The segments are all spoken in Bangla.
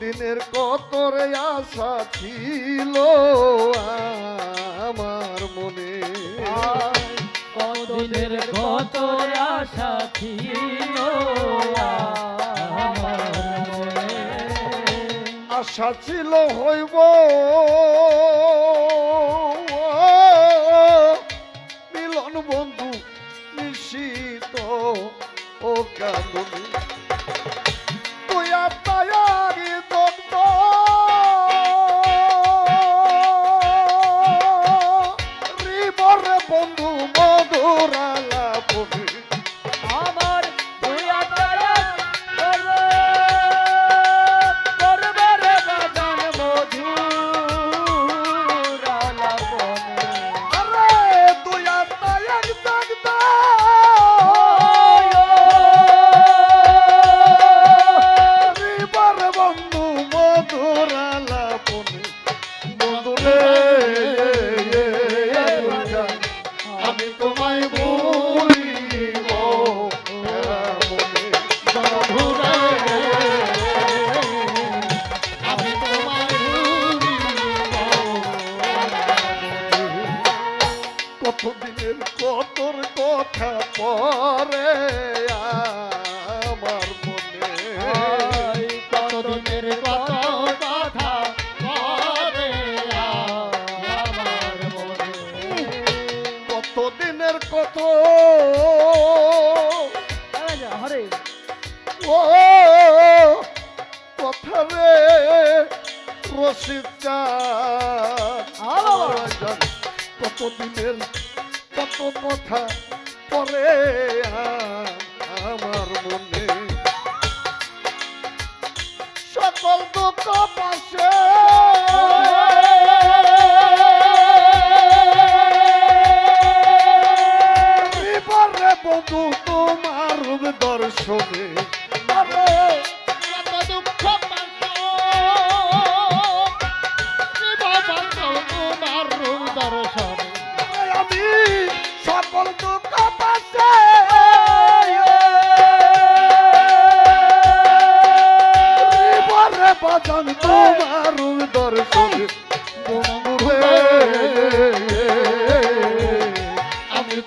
দিনের কতরে আশা ছিল আমার মনে। কতদিনের কত আশা ছিল আশা ছিল হইব। মিলন বন্ধু নিশ্চিত ও কান্দনি তুই আপনারি দগ্ধ কতদিনের কতর কথা পরে আমার মনে। কতদিনের কত কথা পরে আমার মনে। কতদিনের কত? হরে। ও কথা রে রসিদ কতদিনের কত কথা পরে আমার মনে। সকল দুঃখ পাশে। বন্ধু তোমার দর্শনে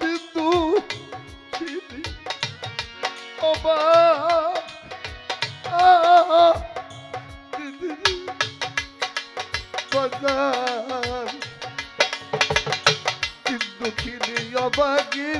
বিন্দু খিনী অবা বাজার। দিন দুঃখিনী অবাগিনী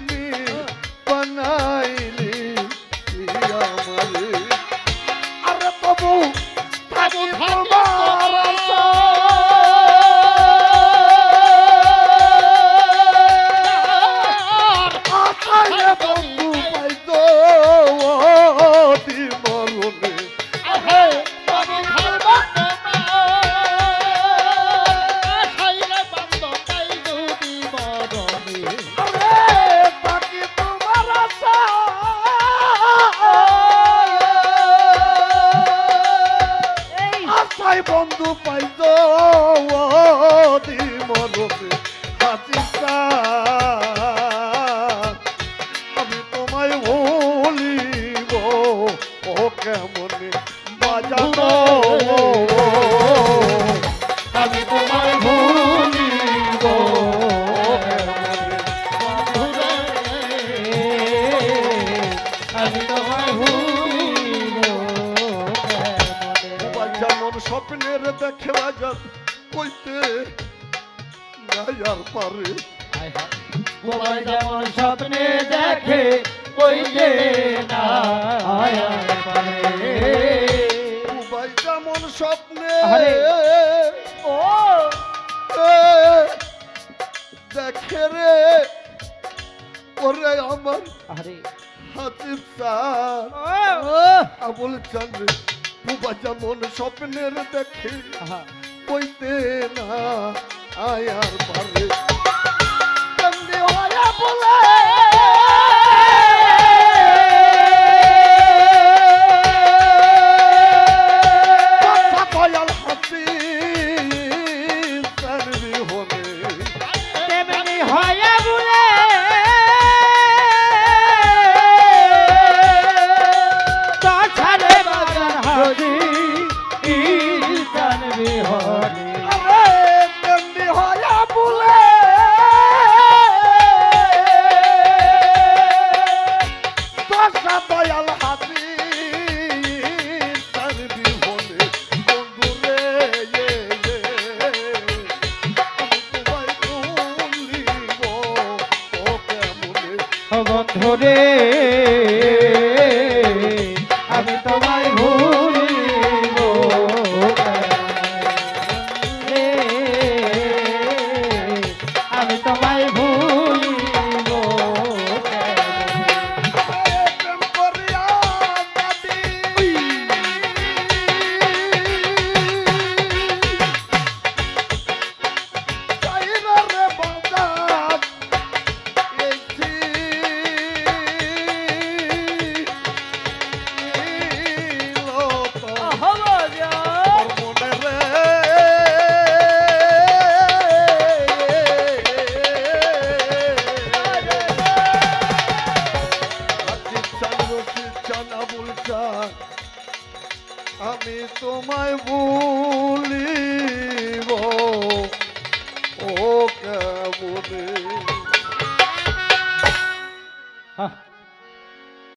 আমি তোমায় ভুলিব ও কেমনে বাজানো আমি তোমায় কেমনে আমি তোমায় ভুলিব যেমন স্বপ্নের দেখে বাজার কইতে গঙ্গায়ার পারে। তোমায় যেমন স্বপ্নে দেখে ওই যে তোমায় যেমন স্বপ্নে ও দেখে রে ওরে আমার আরে। হাতির সার আবুল চন্দ্র বাজা মন স্বপ্নের দেখে কইতে না আয়ার পারে বন্দে হয়ে বলে? গন্ধরে আমি তোমায় ভুলিব। ও কেবলে